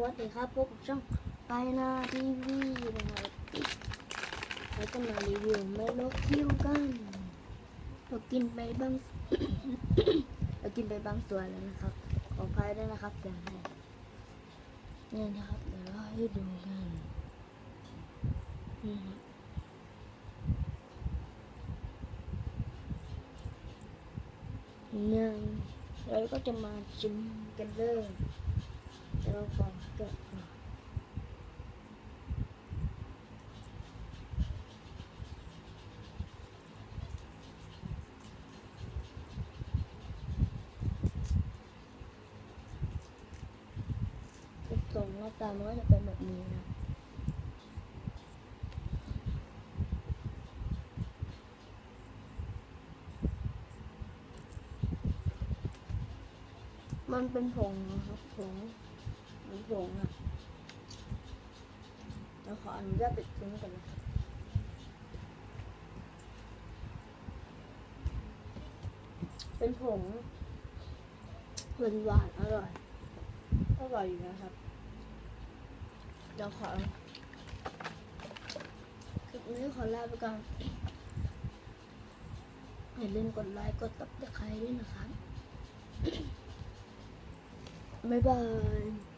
วัสดีครับพบกับช่องไปนาทีวีนะครับเราจะมารีวิวเมโลคิวกันเรากินไปบางเรากินไปบางส่วนแล้วนะครับขออภัยด้วยนะครับเสียงแหบนี่นะครับเดี๋ยวเราให้ดูกันนี่ครับหนึ่งเราก็จะมาชิมกันเลย เดี๋ยวเราขอแกะก่อนรูปทรงหน้าตามันก็จะเป็นแบบนี้นะมันเป็นผงนะครับผม ผงอะเราขออนุญาตปิดทิ้งก่อนนะเป็นผงหวานหวานอร่อย อร่อยอยู่นะครับเดี๋ยวขอคลิปนี้ขอลาไปก่อนอย่าลืมกดไลค์กดตับตะไคร้ด้วยนะครับ บ๊ายบาย